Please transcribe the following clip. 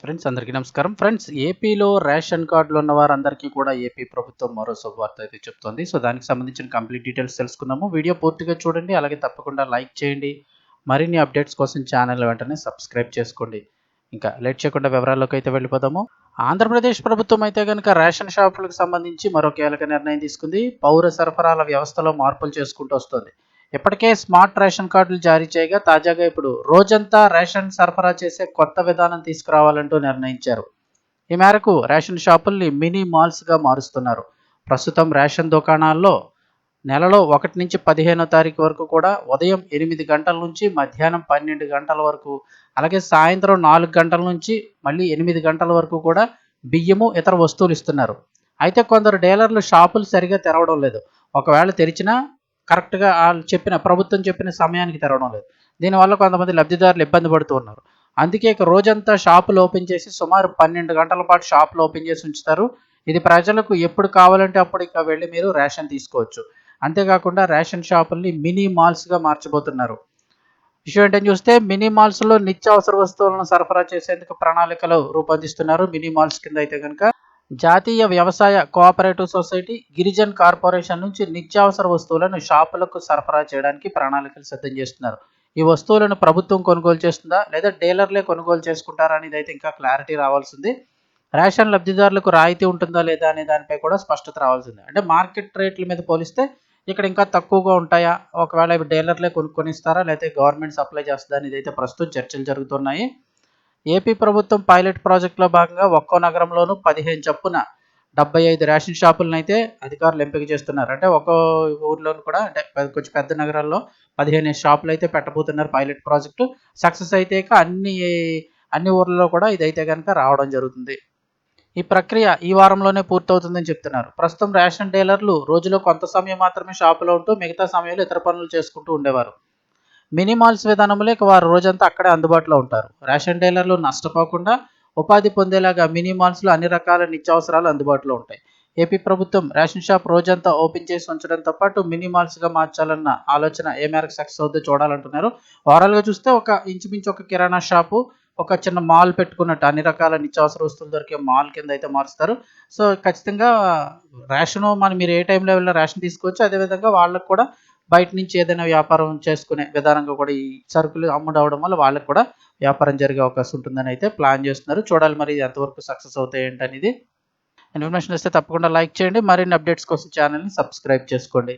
Friends అందరికీ నమస్కారం. Friends ఏపీలో రేషన్ కార్డులు ఉన్న వారందరికీ కూడా ఏపీ ప్రభుత్వం మరో శుభవార్త అయితే చెప్తోంది. సో దానికి సంబంధించిన కంప్లీట్ డీటెయిల్స్ తెలుసుకుందాము. వీడియో పూర్తిగా చూడండి. అలాగే తప్పకుండా లైక్ చేయండి. మరిన్ని అప్డేట్స్ కోసం ఛానల్ వెంటనే సబ్స్క్రైబ్ చేసుకోండి. ఇంకా లేట్ చేయకుండా వివరాల్లోకి అయితే వెళ్ళిపోదాము. ఆంధ్రప్రదేశ్ ప్రభుత్వం అయితే కనుక రేషన్ షాపులకు సంబంధించి మరో కీలక నిర్ణయం తీసుకుంది. పౌర సరఫరాల వ్యవస్థలో మార్పులు చేసుకుంటూ వస్తుంది. ఇప్పటికే స్మార్ట్ రేషన్ కార్డులు జారీ చేయగా తాజాగా ఇప్పుడు రోజంతా రేషన్ సరఫరా చేసే కొత్త విధానం తీసుకురావాలంటూ నిర్ణయించారు. ఈ మేరకు రేషన్ షాపుల్ని మినీ మాల్స్గా మారుస్తున్నారు. ప్రస్తుతం రేషన్ దుకాణాల్లో నెలలో ఒకటి నుంచి పదిహేనో తారీఖు వరకు కూడా ఉదయం ఎనిమిది గంటల నుంచి మధ్యాహ్నం పన్నెండు గంటల వరకు అలాగే సాయంత్రం నాలుగు గంటల నుంచి మళ్ళీ ఎనిమిది గంటల వరకు కూడా బియ్యము ఇతర వస్తువులు ఇస్తున్నారు. అయితే కొందరు డీలర్లు షాపులు సరిగా తెరవడం లేదు. ఒకవేళ తెరిచినా కరెక్ట్గా వాళ్ళు చెప్పిన ప్రభుత్వం చెప్పిన సమయానికి తెరవడం లేదు. దీనివల్ల కొంతమంది లబ్ధిదారులు ఇబ్బంది పడుతూ ఉన్నారు. అందుకే ఇక రోజంతా షాపులు ఓపెన్ చేసి సుమారు పన్నెండు గంటల పాటు షాపులు ఓపెన్ చేసి ఉంచుతారు. ఇది ప్రజలకు ఎప్పుడు కావాలంటే అప్పుడు ఇక వెళ్ళి మీరు రేషన్ తీసుకోవచ్చు. అంతేకాకుండా రేషన్ షాపుల్ని మినీ మాల్స్గా మార్చబోతున్నారు. విషయం ఏంటని చూస్తే మినీ మాల్స్లో నిత్యావసర వస్తువులను సరఫరా చేసేందుకు ప్రణాళికలు రూపొందిస్తున్నారు. మినీ మాల్స్ కింద అయితే కనుక జాతీయ వ్యవసాయ కోఆపరేటివ్ సొసైటీ గిరిజన్ కార్పొరేషన్ నుంచి నిత్యావసర వస్తువులను షాపులకు సరఫరా చేయడానికి ప్రణాళికలు సిద్ధం చేస్తున్నారు. ఈ వస్తువులను ప్రభుత్వం కొనుగోలు చేస్తుందా లేదా డీలర్లే కొనుగోలు చేసుకుంటారా అనేది అయితే ఇంకా క్లారిటీ రావాల్సింది. రేషన్ లబ్ధిదారులకు రాయితీ ఉంటుందా లేదా అనే దానిపై కూడా స్పష్టత రావాల్సింది. అంటే మార్కెట్ రేట్ల మీద పోలిస్తే ఇక్కడ ఇంకా తక్కువగా ఉంటాయా? ఒకవేళ ఇవి డీలర్లే కొనుక్కొని ఇస్తారా లేకపోతే గవర్నమెంట్ సప్లై చేస్తుందా అనేది అయితే ప్రస్తుతం చర్చలు జరుగుతున్నాయి. ఏపీ ప్రభుత్వం పైలట్ ప్రాజెక్టులో భాగంగా ఒక్కో నగరంలోనూ పదిహేను చొప్పున డెబ్బై ఐదు రేషన్ షాపులను అయితే అధికారులు ఎంపిక చేస్తున్నారు. అంటే ఒక్కో ఊర్లోనూ కూడా అంటే కొంచెం పెద్ద నగరాల్లో పదిహేను షాపులు అయితే పెట్టబోతున్నారు పైలట్ ప్రాజెక్టు. సక్సెస్ అయితే అన్ని అన్ని ఊర్లలో కూడా ఇదైతే కనుక రావడం జరుగుతుంది. ఈ ప్రక్రియ ఈ వారంలోనే పూర్తవుతుందని చెప్తున్నారు. ప్రస్తుతం రేషన్ డీలర్లు రోజులో కొంత సమయం మాత్రమే షాపులో ఉంటూ మిగతా సమయంలో ఇతర పనులు చేసుకుంటూ ఉండేవారు. మినీ మాల్స్ విధానంలో ఇక వారు రోజంతా అక్కడే అందుబాటులో ఉంటారు. రేషన్ డీలర్లు నష్టపోకుండా ఉపాధి పొందేలాగా మినీ మాల్స్లో అన్ని రకాల నిత్యావసరాలు అందుబాటులో ఉంటాయి. ఏపీ ప్రభుత్వం రేషన్ షాప్ రోజంతా ఓపెన్ చేసి ఉంచడంతో పాటు మినీ మాల్స్గా మార్చాలన్న ఆలోచన ఏ మేరకు సక్సెస్ అవుతుందో చూడాలంటున్నారు. ఓవరాల్గా చూస్తే ఒక ఇంచుమించు ఒక కిరాణా షాపు ఒక చిన్న మాల్ పెట్టుకున్నట్టు అన్ని రకాల నిత్యావసర వస్తువులు దొరికే మాల్ కింద అయితే మారుస్తారు. సో ఖచ్చితంగా రేషను మనం మీరు ఏ టైంలో వెళ్ళినా రేషన్ తీసుకోవచ్చు అదేవిధంగా వాళ్ళకు కూడా బయట నుంచి ఏదైనా వ్యాపారం చేసుకునే విధానంగా కూడా ఈ సరుకులు అమ్ముడవడం వల్ల వాళ్ళకి కూడా వ్యాపారం జరిగే అవకాశం ఉంటుందని అయితే ప్లాన్ చేస్తున్నారు. చూడాలి మరి ఎంతవరకు సక్సెస్ అవుతాయి ఏంటనేది. ఇన్ఫర్మేషన్ ఇస్తే తప్పకుండా లైక్ చేయండి. మరిన్ని అప్డేట్స్ కోసం ఛానల్ని సబ్స్క్రైబ్ చేసుకోండి.